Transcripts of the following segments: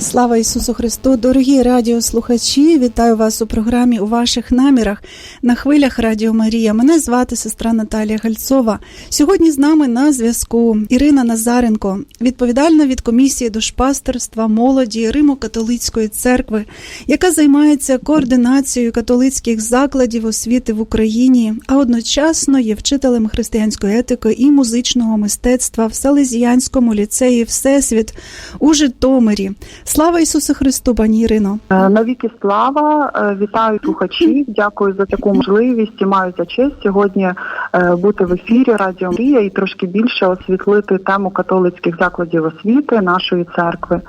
Слава Ісусу Христу, дорогі радіослухачі! Вітаю вас у програмі у ваших намірах на хвилях Радіо Марія. Мене звати сестра Наталія Гальцова. Сьогодні з нами на зв'язку Ірина Назаренко, відповідальна від комісії душпастерства молоді Римо-католицької церкви, яка займається координацією католицьких закладів освіти в Україні, а одночасно є вчителем християнської етики і музичного мистецтва в Салезіянському ліцеї Всесвіт у Житомирі. Слава Ісусу Христу, пані Ірино. Е, Навіки слава, Е, вітаю слухачів. Дякую за таку можливість і маю за честь сьогодні е, бути в ефірі Радіо Мрія і трошки більше освітлити тему католицьких закладів освіти нашої церкви.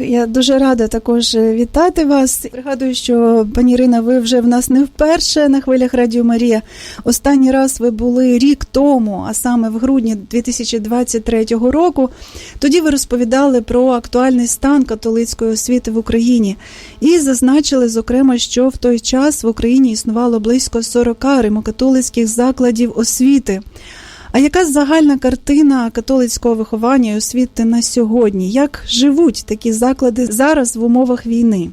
Я дуже рада також вітати вас. Пригадую, що пані Ірина, ви вже в нас не вперше на хвилях Радіо Марія. Останній раз ви були рік тому, а саме в грудні 2023 року. Тоді ви розповідали про актуальний стан католицької освіти в Україні і зазначили, зокрема, що в той час в Україні існувало близько 40 римокатолицьких закладів освіти. А яка загальна картина католицького виховання і освіти на сьогодні? Як живуть такі заклади зараз в умовах війни?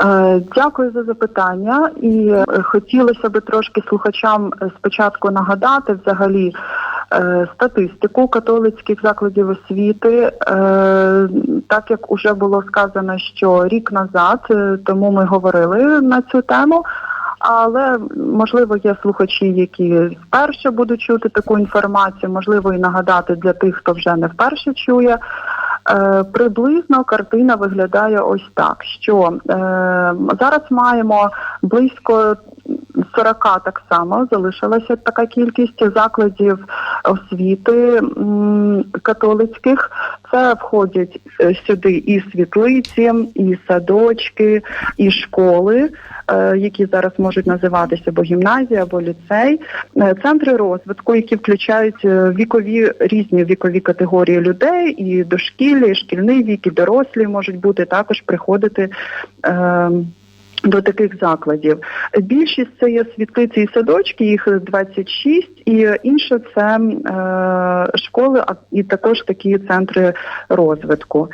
Е, Дякую за запитання, і е, хотілося би трошки слухачам е, спочатку нагадати взагалі статистику католицьких закладів освіти. Так як уже було сказано, що рік назад, тому ми говорили на цю тему. Але можливо є слухачі, які вперше будуть чути таку інформацію, можливо, і нагадати для тих, хто вже не вперше чує. Е, приблизно картина виглядає ось так, що е, зараз маємо близько 40 так само залишилася така кількість закладів освіти католицьких. Це входять е, сюди і світлиці, і садочки, і школи, е, які зараз можуть називатися або гімназія, або ліцей, Е, центри розвитку, які включають вікові різні вікові категорії людей, і дошкілля, і шкільний вік, і дорослі можуть бути також приходити. Е, до таких закладів більшість це є світлиці і садочки, їх 26, і інше це е, школи, і також такі центри розвитку.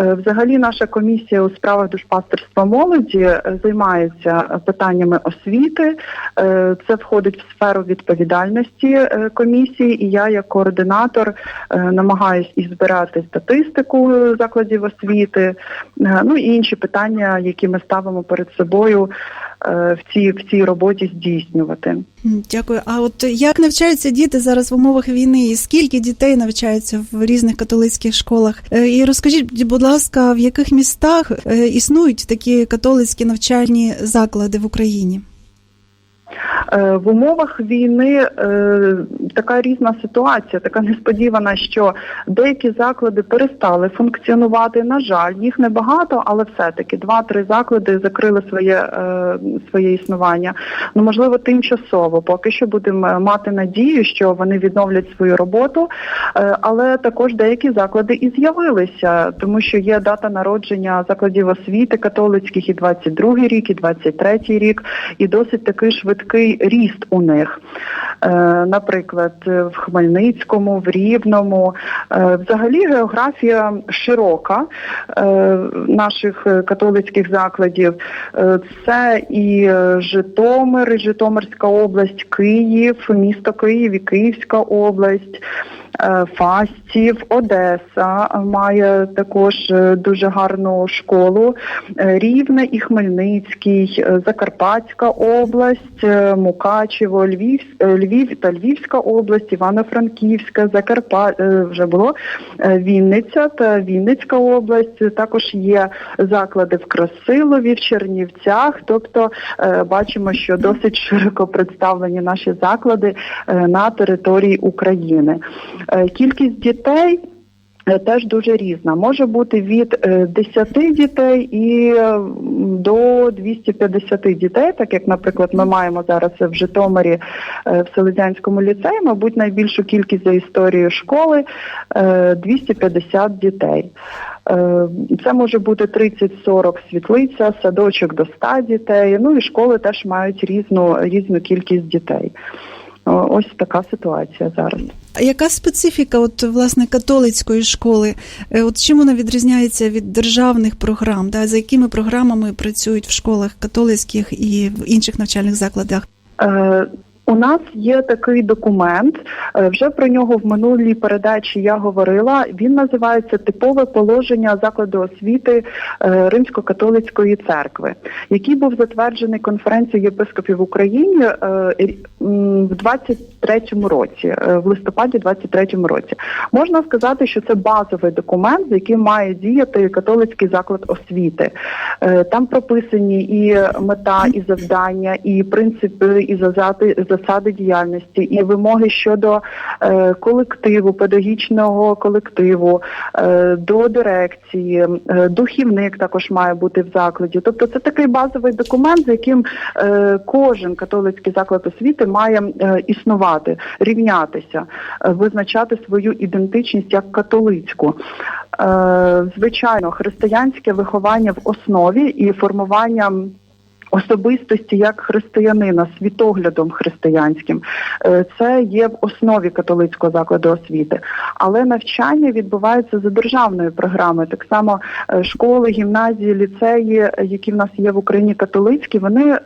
Е, Взагалі, наша комісія у справах душпастерства молоді е, займається питаннями освіти. Е, Це входить в сферу відповідальності комісії, і я, як координатор, намагаюсь і збирати статистику закладів освіти, ну і інші питання, які ми ставимо перед собою в цій в цій роботі здійснювати. Дякую. А от як навчаються діти зараз в умовах війни? І скільки дітей навчаються в різних католицьких школах? Е, І розкажіть, будь ласка, в яких містах е, існують такі католицькі навчальні заклади в Україні? Е, В умовах війни е, така різна ситуація, така несподівана, що деякі заклади перестали функціонувати. На жаль, їх небагато, але все-таки два-три заклади закрили своє, е, своє існування. Ну можливо, тимчасово. Поки що будемо мати надію, що вони відновлять свою роботу. Але також деякі заклади і з'явилися, тому що є дата народження закладів освіти католицьких і 22-й рік, і 23-й рік, і досить такий швидкий ріст у них. Е, Наприклад, в Хмельницькому, в Рівному. Е, Взагалі географія широка е, наших католицьких закладів. Це і Житомир, і Житомирська область, Київ, місто Київ і Київська область. Е, Фастів, Одеса має також е, дуже гарну школу. Е, Рівне і Хмельницький, Закарпатська область, Мукачево, Львів, Львів та Львівська область, Івано-Франківська, Закарпа е, вже було Вінниця та Вінницька область. Також є заклади в Красилові, в Чернівцях. Тобто бачимо, що досить широко представлені наші заклади на території України. Е, Кількість дітей е, теж дуже різна. Може бути від е, 10 дітей і е, до 250 дітей, так як, наприклад, ми маємо зараз в Житомирі е, в Селезянському ліцеї, мабуть, найбільшу кількість за історією школи е, 250 дітей. Е, Це може бути 30-40 світлиця, садочок до 100 дітей. Ну і школи теж мають різну різну кількість дітей. Ось така ситуація зараз. А яка специфіка, от власне католицької школи? Е, От чим вона відрізняється від державних програм? Да? За якими програмами працюють в школах католицьких і в інших навчальних закладах? У нас є такий документ. е, Вже про нього в минулій передачі я говорила. Він називається Типове положення закладу освіти е, Римсько-католицької церкви, який був затверджений конференцією єпископів м, в 23-му році, е, в листопаді 23-му році. Можна сказати, що це базовий документ, з яким має діяти католицький заклад освіти. Там прописані і мета, і завдання, і принципи, і засади, засади діяльності, і вимоги щодо е, колективу, педагогічного колективу, е, до дирекції, е, духівник також має бути в закладі. Тобто це такий базовий документ, з яким кожен католицький заклад освіти має існувати, рівнятися, визначати свою ідентичність як католицьку. Звичайно, християнське виховання в основі і формування особистості як християнина, світоглядом християнським. Е, Це є в основі католицького закладу освіти. Але навчання відбувається за державною програмою. Так само е, школи, гімназії, ліцеї, е, які в нас є в Україні католицькі, вони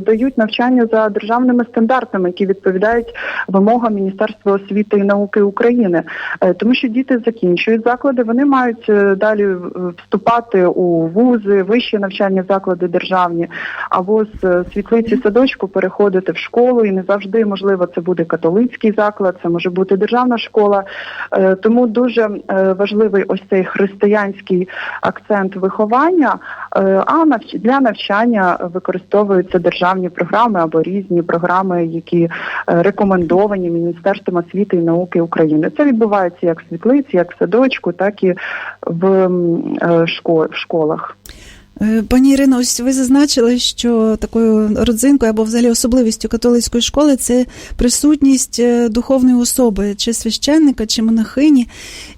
дають навчання за державними стандартами, які відповідають вимогам Міністерства освіти і науки України. Тому що діти закінчують заклади, вони мають далі вступати у вузи, вищі навчальні заклади державні, або з е, світлиці садочку переходити в школу, і не завжди можливо це буде католицький заклад, це може бути державна школа. Е, Тому дуже е, важливий ось цей християнський акцент виховання. А для навчання використовуються державні програми або різні програми, які рекомендовані Міністерством освіти і науки України. Це відбувається як в світлиці, як в садочку, так і в шко- в школах. Е, Пані Ірино, ось ви зазначили, що такою родзинкою або взагалі особливістю католицької школи це присутність е, духовної особи, чи священника, чи монахині.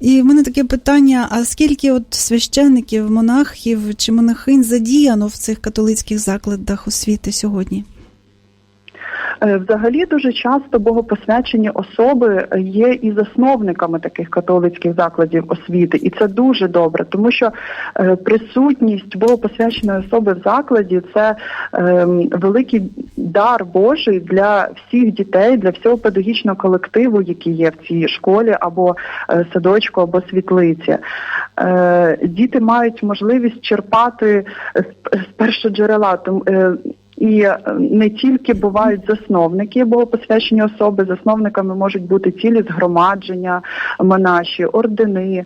І в мене таке питання: а скільки от священників, монахів чи монахинь задіяно в цих католицьких закладах освіти сьогодні? Е, Взагалі дуже часто богопосвячені особи є і засновниками таких католицьких закладів освіти, і це дуже добре, тому що е, присутність богопосвяченої особи в закладі це ем, великий дар Божий для всіх дітей, для всього педагогічного колективу, який є в цій школі або е, садочку, або світлиці. Діти мають можливість черпати з першоджерела. І е, не тільки бувають засновники, богопосвящені особи, засновниками можуть бути цілі згромадження, монаші, ордени.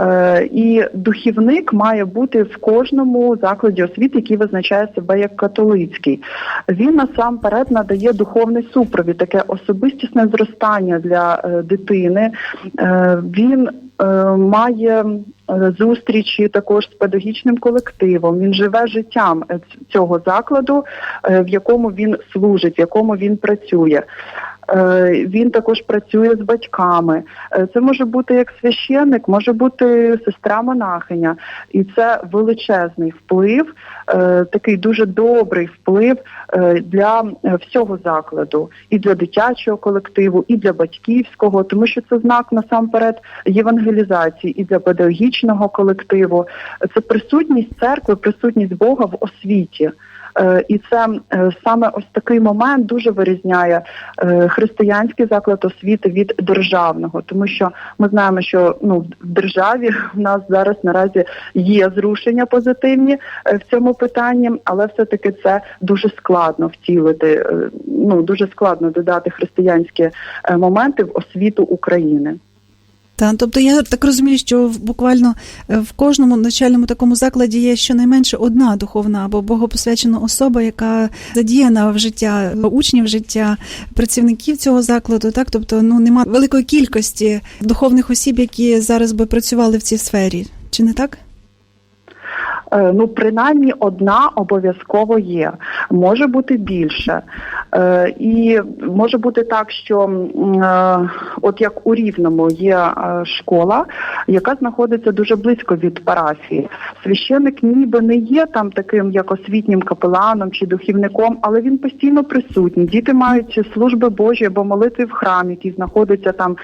Е, І духівник має бути в кожному закладі освіти, який визначає себе як католицький. Він насамперед надає духовний супровід, таке особистісне зростання для е, дитини. Він має е, зустрічі також з педагогічним колективом. Він живе життям е, цього закладу, е, в якому він служить, в якому він працює. Е, Він також працює з батьками. Е, Це може бути як священник, може бути сестра монахиня, і це величезний вплив, е, такий дуже добрий вплив для всього закладу, і для дитячого колективу, і для батьківського, тому що це знак насамперед євангелізації, і для педагогічного колективу. Це присутність церкви, присутність Бога в освіті. Е, І це е, саме ось такий момент дуже вирізняє е, християнський заклад освіти від державного, тому що ми знаємо, що ну в державі в нас зараз наразі є зрушення позитивні в цьому питанні, але все-таки це дуже складно втілити. Ну дуже складно додати християнські моменти в освіту України. Та, тобто я так розумію, що буквально е, в кожному навчальному такому закладі є щонайменше одна духовна або богопосвячена особа, яка задіяна в життя учнів, в життя працівників цього закладу. Так, тобто, ну нема великої кількості духовних осіб, які зараз би працювали в цій сфері. Чи не так? Е, Ну, принаймні одна обов'язково є. Може бути більше. Е, І може бути так, що е, от як у Рівному є школа, яка знаходиться дуже близько від парафії. Священик ніби не є там таким як освітнім капеланом чи духівником, але він постійно присутній. Діти мають служби Божі або молитви в храмі, який знаходиться там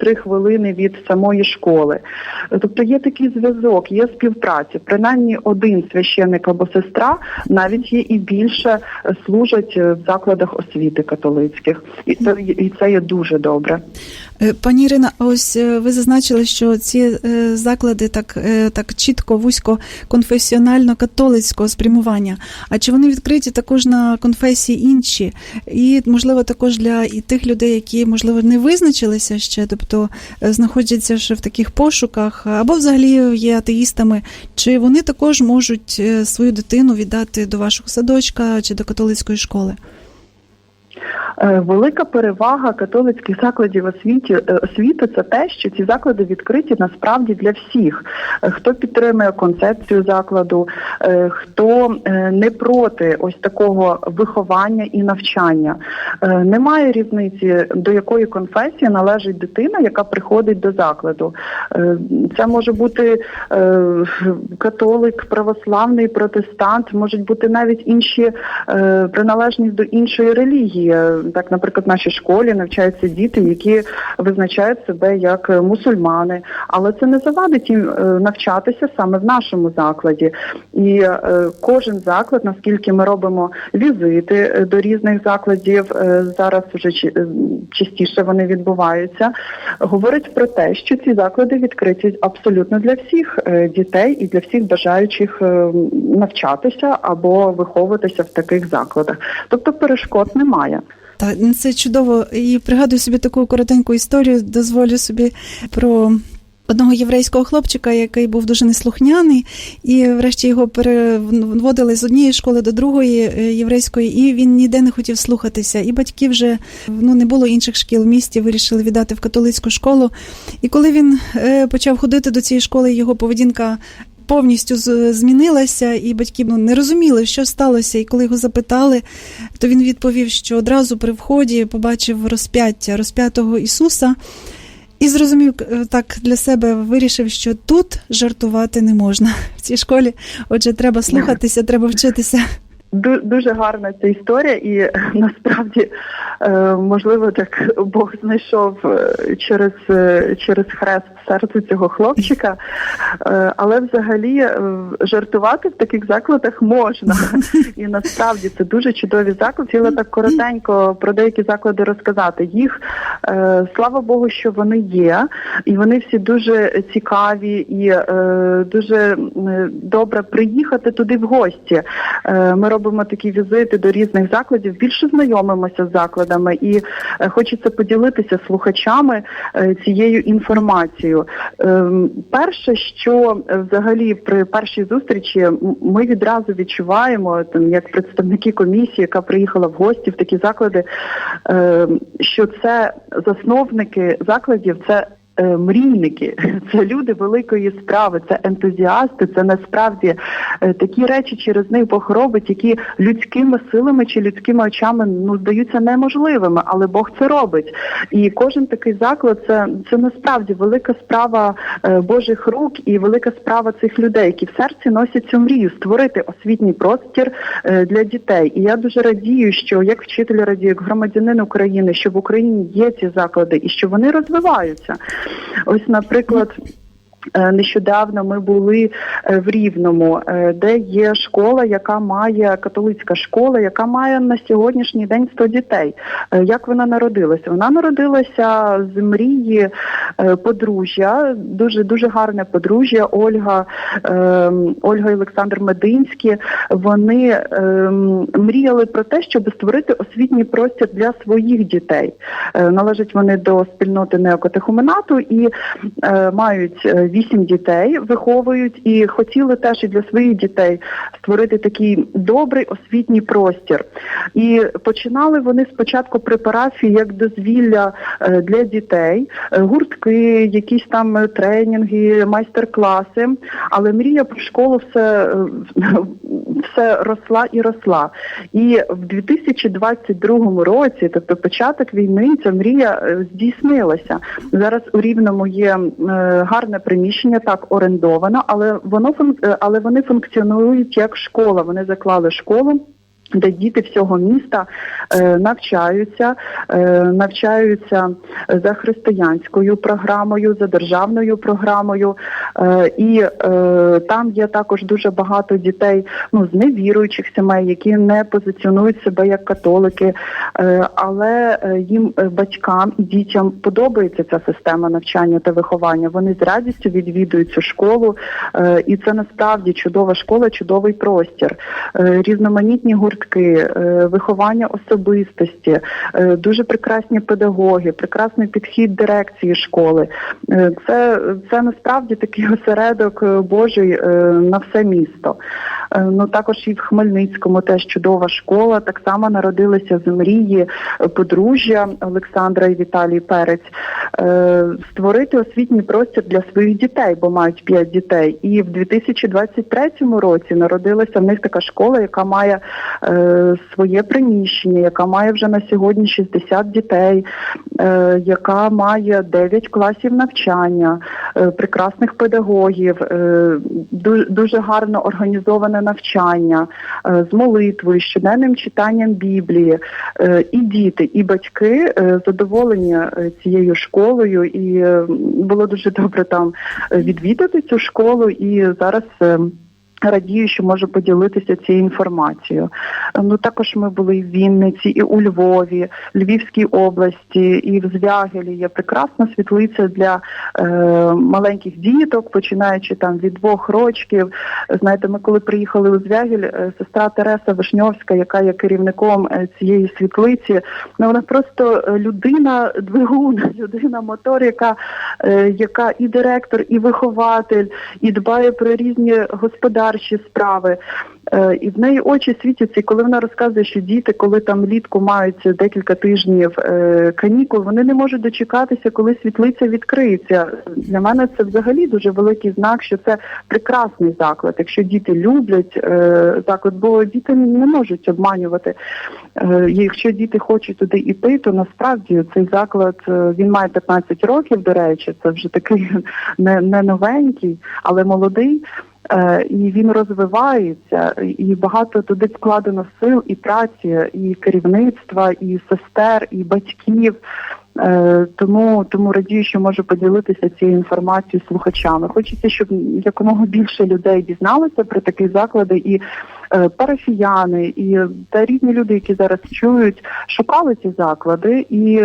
три хвилини від самої школи. Тобто є такий зв'язок, є співпраця. Один священик або сестра, навіть є і більше е, служать е, в закладах освіти католицьких, і це і це є дуже добре. Е, Пані Ірина, ось е, ви зазначили, що ці е, заклади так, так чітко, вузько конфесіонально католицького спрямування. А чи вони відкриті також на конфесії інші? І, можливо, також для і тих людей, які, можливо, не визначилися ще, тобто знаходяться ще в таких пошуках, або взагалі є атеїстами, чи вони також можуть свою дитину віддати до вашого садочка чи до католицької школи? Е, Велика перевага католицьких закладів е, освіти це те, що ці заклади відкриті насправді для всіх. Е, Хто підтримує концепцію закладу, хто не проти ось такого виховання і навчання. Немає різниці, до якої конфесії належить дитина, яка приходить до закладу. Це може бути католик, православний, протестант, можуть бути навіть інші приналежність до іншої релігії. Е, Так, наприклад, в нашій школі навчаються діти, які визначають себе як мусульмани, але це не завадить їм е, навчатися саме в нашому закладі. І е, кожен заклад, наскільки ми робимо візити до різних закладів, зараз вже частіше вони відбуваються, говорить про те, що ці заклади відкриті абсолютно для всіх дітей і для всіх бажаючих навчатися або виховуватися в таких закладах. Тобто перешкод немає. Так, ну, це чудово. І пригадую собі таку коротеньку історію, дозволю собі про. Одного єврейського хлопчика, який був дуже неслухняний, і врешті його переводили з однієї школи до другої е, єврейської, і він ніде не хотів слухатися. І батьки вже ну не було інших шкіл в місті, вирішили віддати в католицьку школу. І коли він е, почав ходити до цієї школи, його поведінка повністю змінилася, і батьки ну, не розуміли, що сталося. І коли його запитали, то він відповів, що одразу при вході побачив розп'яття розп'ятого Ісуса. І зрозумів е, так для себе вирішив, що тут жартувати не можна в цій школі. Отже, треба слухатися, треба вчитися. Ду- Дуже гарна ця історія, і е, насправді е, можливо так Бог знайшов е, через, через хрест серце цього хлопчика. Але взагалі жартувати в таких закладах можна. І насправді це дуже чудові заклади. Хотіла так коротенько про деякі заклади розказати. Їх слава Богу, що вони є, і вони всі дуже цікаві і дуже добре приїхати туди в гості. Ми робимо такі візити до різних закладів, більше знайомимося з закладами, і е, хочеться поділитися слухачами е, цією інформацією. Ем, Перше, що е, взагалі при першій зустрічі ми відразу відчуваємо, там як представники комісії, яка приїхала в гості в такі заклади, ем, що це засновники закладів, це мрійники, це люди великої справи, це ентузіасти, це насправді е, такі речі через них Бог робить, які людськими силами чи людськими очами ну здаються неможливими, але Бог це робить. І кожен такий заклад це, це насправді велика справа е, Божих рук і велика справа цих людей, які в серці носять цю мрію створити освітній простір е, для дітей. І я дуже радію, що як вчитель радію, як громадянин України, що в Україні є ці заклади і що вони розвиваються. Ось, наприклад. Е, Нещодавно ми були е, в Рівному, е, де є школа, яка має католицька школа, яка має на сьогоднішній день 100 дітей. Як вона народилася? Вона народилася з мрії подружжя, дуже дуже гарне подружжя. Ольга е, Ольга і Олександр Мединські. Вони е, мріяли про те, щоб створити освітній простір для своїх дітей. Належать вони до спільноти неокатехуменату і мають вісім дітей, виховують і хотіли теж і для своїх дітей створити такий добрий освітній простір. І починали вони спочатку при парафії як дозвілля е, для дітей, е, гуртки, якісь там тренінги, майстер-класи. Але мрія про школу все, е, все росла і росла. І в 2022 році, тобто початок війни, ця мрія е, здійснилася. Зараз у Рівному є е, гарне приміщення, так орендовано, але воно е, але вони функціонують як школа. Вони заклали школу. Де діти всього міста е, навчаються, е, навчаються за християнською програмою, за державною програмою, е, і е, там є також дуже багато дітей ну, з невіруючих сімей, які не позиціонують себе як католики, е, але е, їм е, батькам і дітям подобається ця система навчання та виховання. Вони з радістю відвідують цю школу, е, і це насправді чудова школа, чудовий простір, Е, різноманітні гуртки, е, виховання особистості, е, дуже прекрасні педагоги, прекрасний підхід дирекції школи. Е, Це, це насправді такий осередок Божий на все місто. Е, Ну також і в Хмельницькому теж чудова школа. Так само народилися з мрії подружжя Олександра і Віталій Перець е, створити освітній простір для своїх дітей, бо мають п'ять дітей. І в 2023 році народилася в них така школа, яка має е, своє приміщення, яка має вже на сьогодні 60 дітей, яка має 9 класів навчання, прекрасних педагогів, дуже, гарно організоване навчання е, з молитвою, щоденним читанням Біблії. Е, І діти, і батьки е, задоволені цією школою, і було дуже добре там відвідати цю школу. І зараз. Радію, що можу поділитися цією інформацією. Е, Ну також ми були і в Вінниці, і у Львові, Львівській області, і в Звягелі є прекрасна світлиця для е, маленьких діток, починаючи там від двох рочків. Знаєте, ми коли приїхали у Звягель, е, сестра Тереса Вишньовська, яка є керівником е, цієї світлиці, ну вона просто людина двигун, людина мотор, яка, е, яка і директор, і вихователь, і дбає про різні господарчі справи. Е, І в неї очі світяться, коли вона розказує, що діти, коли там влітку мають декілька тижнів е, канікул, вони не можуть дочекатися, коли світлиця відкриється. Для мене це взагалі дуже великий знак, що це прекрасний заклад. Якщо діти люблять е, заклад, бо діти не можуть обманювати. Якщо діти хочуть туди йти, то насправді цей заклад він має 15 років. До речі, це вже такий не, не новенький, але молодий. Е, і він розвивається, і багато туди вкладено сил і праці, і керівництва, і сестер, і батьків. Е, Тому тому радію, що можу поділитися цією інформацією слухачами. Хочеться, щоб якомога більше людей дізналося про такі заклади, і е, парафіяни, і та різні люди, які зараз чують, шукали ці заклади і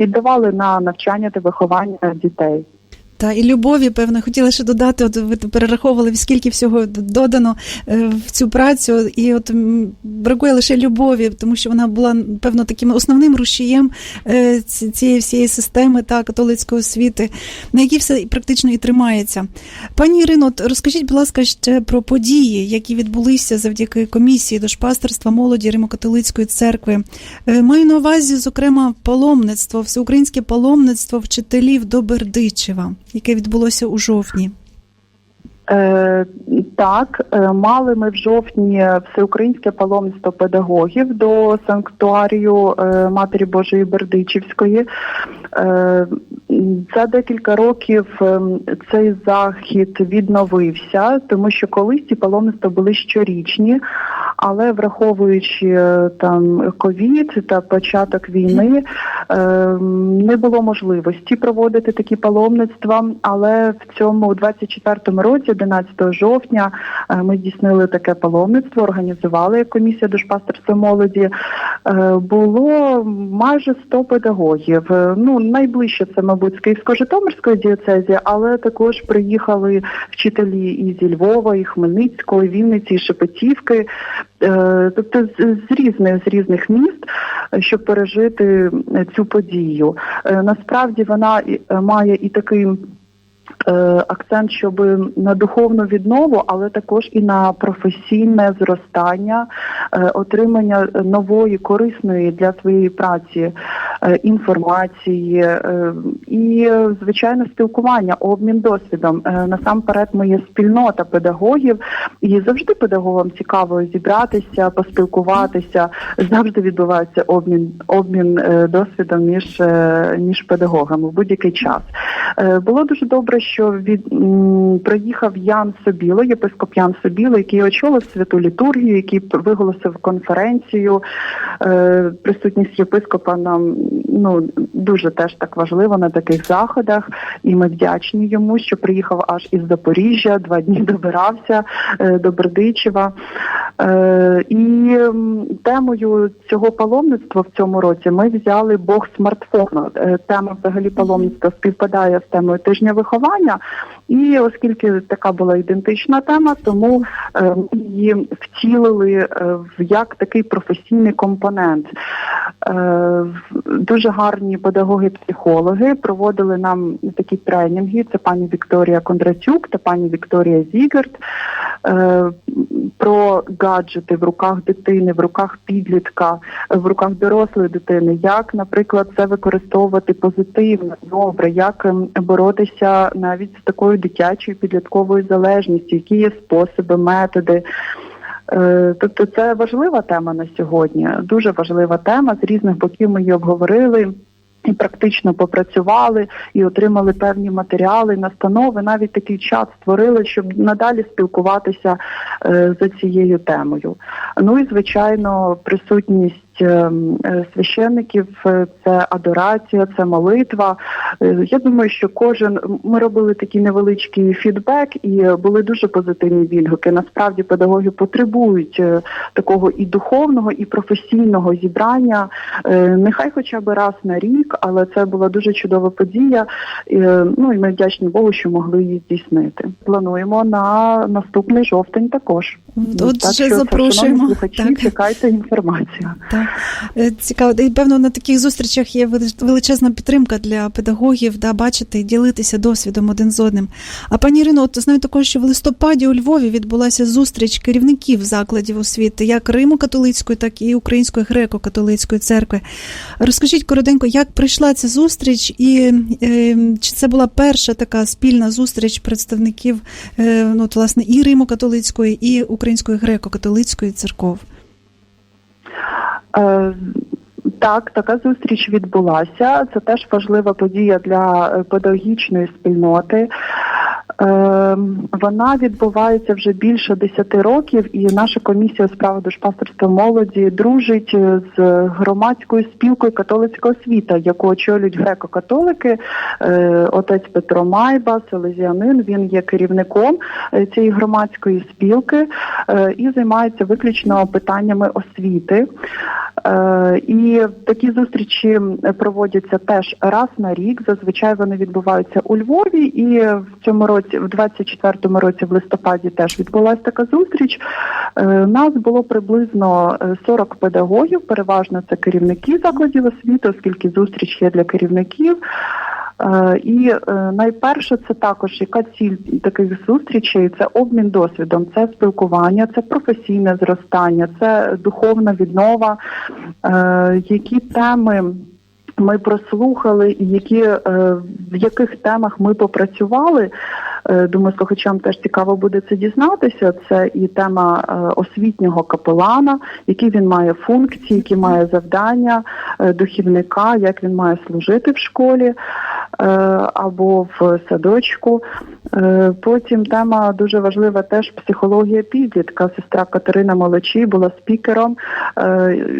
віддавали на навчання та виховання дітей. Та і любові, певно, хотіла ще додати. От ви перераховували скільки всього додано е, в цю працю, і от бракує лише любові, тому що вона була певно таким основним рушієм е, цієї всієї системи та католицької освіти, на якій все практично і тримається. Пані Ірино, от розкажіть, будь ласка, ще про події, які відбулися завдяки комісії дошпастерства молоді Римокатолицької церкви. Е, Маю на увазі, зокрема, паломництво, всеукраїнське паломництво вчителів до Бердичева, яке відбулося у жовтні. Е, так, е, мали ми в жовтні всеукраїнське паломництво педагогів до санктуарію е, Матері Божої Бердичівської. Е, за декілька років е, цей захід відновився, тому що колись ці паломництва були щорічні, але враховуючи там ковід та початок війни, е, не було можливості проводити такі паломництва. Але в цьому у 24-му році, 11 жовтня, е, ми здійснили таке паломництво, організували як комісія душпастерства молоді. Е, Було майже 100 педагогів. Е, Ну найближче це, мабуть, з Київсько-Житомирської дієцезії, але також приїхали вчителі і зі Львова, і Хмельницького, і Вінниці, і Шепетівки, тобто з, різних з різних міст, щоб пережити цю подію. Насправді вона має і такий. Е, Акцент, щоб на духовну віднову, але також і на професійне зростання, е, отримання нової корисної для своєї праці е, інформації і, звичайно, спілкування, обмін досвідом. Насамперед, є спільнота педагогів, і завжди педагогам цікаво зібратися, поспілкуватися. Завжди відбувається обмін обмін досвідом між, між педагогами в будь-який час. Було дуже добре, що від м, приїхав Ян Собіло, єпископ Ян Собіло, який очолив святу літургію, який виголосив конференцію. Е, Присутність єпископа нам ну дуже теж так важливо на таких заходах, і ми вдячні йому, що приїхав аж із Запоріжжя, два дні добирався е, до Бердичева. Е, І темою цього паломництва в цьому році ми взяли Бог смартфону. Е, Тема взагалі паломництва співпадає з темою тижня виховання. І оскільки така була ідентична тема, тому е, ми її втілили е, в як такий професійний компонент. Е, Дуже гарні педагоги-психологи проводили нам такі тренінги. Це пані Вікторія Кондратюк та пані Вікторія Зігерт е, про гаджети в руках дитини, в руках підлітка, в руках дорослої дитини. Як, наприклад, це використовувати позитивно, добре, як ем, боротися навіть з такою дитячою підлітковою залежністю, які є способи, методи. Е, Тобто це важлива тема на сьогодні, дуже важлива тема. З різних боків ми її обговорили. І практично попрацювали і отримали певні матеріали, настанови, навіть такий чат створили, щоб надалі спілкуватися е, за цією темою. Ну і звичайно, присутність священників е, це адорація, це молитва. Е, Я думаю, що кожен ми робили такий невеличкий фідбек, і були дуже позитивні відгуки. Насправді педагоги потребують е, такого і духовного, і професійного зібрання. Е, Нехай хоча б раз на рік, але це була дуже чудова подія. Е, Ну і ми вдячні Богу, що могли її здійснити. Плануємо на наступний жовтень також. Отже, Так що, запрошуємо. слухачі, Так. чекайте інформацію. Так, Е, цікаво. І певно на таких зустрічах є величезна підтримка для педагогів, да, бачити і ділитися досвідом один з одним. А пані Ірино, от знаю також, що в листопаді у Львові відбулася зустріч керівників закладів освіти, як Риму католицької, так і Української греко-католицької церкви. Розкажіть коротенько, як прийшла ця зустріч, і е, чи це була перша така спільна зустріч представників е, ну, от, власне, і Римо-католицької, і Української греко-католицької церков? Um. Так, така зустріч відбулася. Це теж важлива подія для е, педагогічної спільноти. Е, Вона відбувається вже більше 10 років, і наша комісія у справах душпастерства молоді дружить е, з громадською спілкою католицького освіта, яку очолюють греко-католики. Е, Отець Петро Майба, селезіанин. Він є керівником цієї громадської спілки і займається виключно питаннями освіти. Е, І такі зустрічі проводяться теж раз на рік. Зазвичай вони відбуваються у Львові, і в цьому році, в 24-му році, в листопаді, теж відбулася така зустріч. Е, Нас було приблизно е, 40 педагогів. Переважно це керівники закладів освіти, оскільки зустріч є для керівників. Е, І е, найперше, це також яка ціль таких зустрічей це обмін досвідом, це спілкування, це професійне зростання, це духовна віднова, е, які теми. Ми прослухали, які е, в яких темах ми попрацювали. Е, Думаю, слухачам теж цікаво буде це дізнатися. Це і тема е, освітнього капелана, які він має функції, які має завдання духівника, як він має служити в школі. або в садочку. Потім тема дуже важлива теж психологія підлітка. Сестра Катерина Молочі була спікером.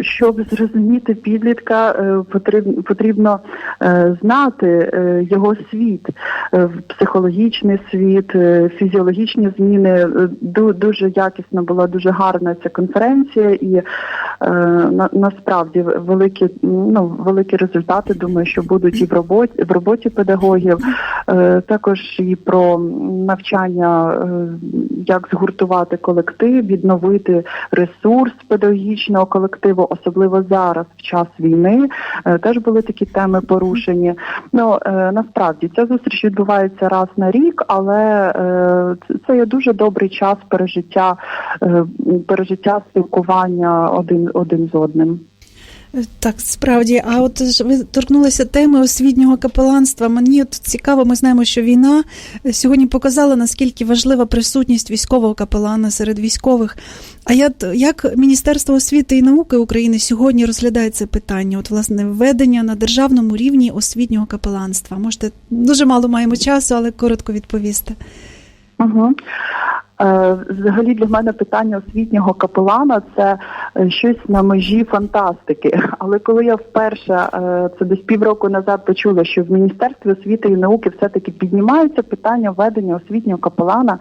Щоб зрозуміти підлітка, потрібно, потрібно е, знати е, його світ, е, психологічний світ, фізіологічні зміни. Дуже якісно була дуже гарна ця конференція, і на, насправді великі ну великі результати. Думаю, що будуть і в роботі в роботі педагогів. Також і про навчання, як згуртувати колектив, відновити ресурс педагогічного колективу, особливо зараз, в час війни. Теж були такі теми порушені. Ну е, насправді ця зустріч відбувається раз на рік, але е, це є дуже добрий час пережиття, е, пережиття спілкування один один з одним. Так, справді. А от ви торкнулися теми освітнього капеланства. Мені от цікаво, ми знаємо, що війна е, сьогодні показала, наскільки важлива присутність військового капелана серед військових. А я, як Міністерство освіти і науки України сьогодні розглядає це питання? От, власне, введення на державному рівні освітнього капеланства. Можете дуже мало маємо часу, але коротко відповісти. Угу. Е, Взагалі для мене питання освітнього капелана це е, щось на межі фантастики. Але коли я вперше е, це десь півроку назад почула, що в Міністерстві освіти і науки все-таки піднімаються питання введення освітнього капелана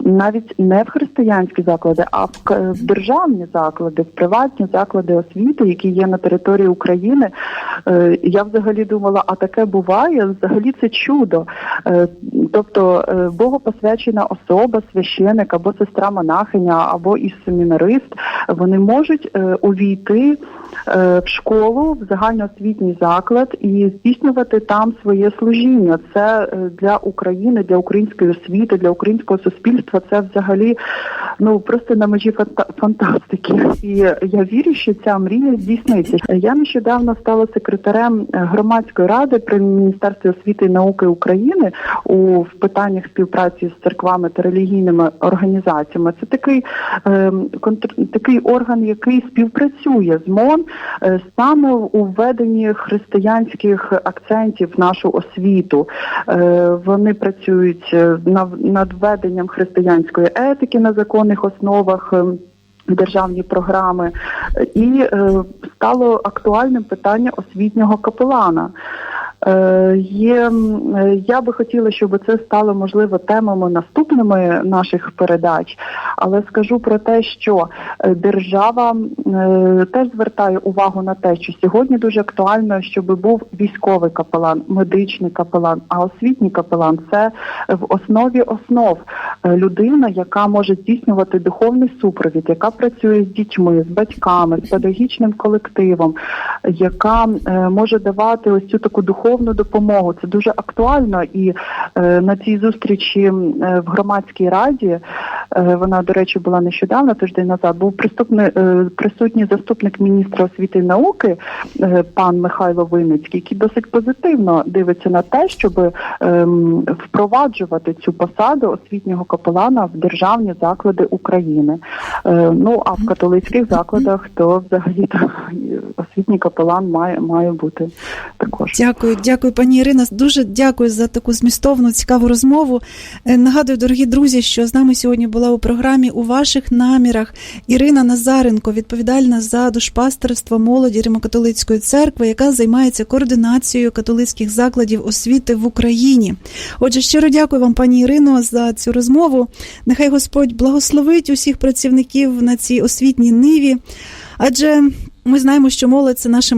навіть не в християнські заклади, а в державні заклади, в приватні заклади освіти, які є на території України. Я взагалі думала, а таке буває. Взагалі це чудо. Тобто богопосвячена особа, священик або сестра монахиня, або і семінарист, вони можуть е, увійти в школу, в загальноосвітній заклад і здійснювати там своє служіння. Це е, для України, для української освіти, для українського суспільства. Це взагалі ну просто на межі фанта- фантастики. І я вірю, що ця мрія здійсниться. Я нещодавно стала секретарем е, громадської ради при міністерстві освіти і науки України у в питаннях співпраці з церквами та релігійними організаціями. Це такий ем, контр... такий орган, який співпрацює з МОН е, саме у введенні християнських акцентів в нашу освіту. Е, Вони працюють е, над введенням християнської етики на законних основах. ем, Державні програми і е, стало актуальним питання освітнього капелана. Е, є, е, я би хотіла, щоб це стало можливо темами наступними наших передач, але скажу про те, що е, держава теж звертає увагу на те, що сьогодні дуже актуально, щоб був військовий капелан, медичний капелан, а освітній капелан це в основі основ людина, яка може здійснювати духовний супровід, яка працює з дітьми, з батьками, з педагогічним колективом, яка може давати ось цю таку духовну допомогу. Це дуже актуально. І е, на цій зустрічі е, в громадській раді вона, до речі, була нещодавно, тиждень назад. Був приступний е, присутній заступник міністра освіти і науки е, пан Михайло Винницький, який досить позитивно дивиться на те, щоб ем, впроваджувати цю посаду освітнього капелана в державні заклади України. Е, ну а в католицьких закладах то взагалі то освітній капелан має має бути також. Дякую, дякую, пані Ірина. Дуже дякую за таку змістовну, цікаву розмову. Е, Нагадую, дорогі друзі, що з нами сьогодні була у програмі у ваших намірах Ірина Назаренко, відповідальна за душпастерство молоді Римокатолицької церкви, яка займається координацією католицьких закладів освіти в Україні. Отже, щиро дякую вам, пані Ірино, за цю розмову. Нехай Господь благословить усіх працівників на цій освітній ниві, адже ми знаємо, що молодь це наше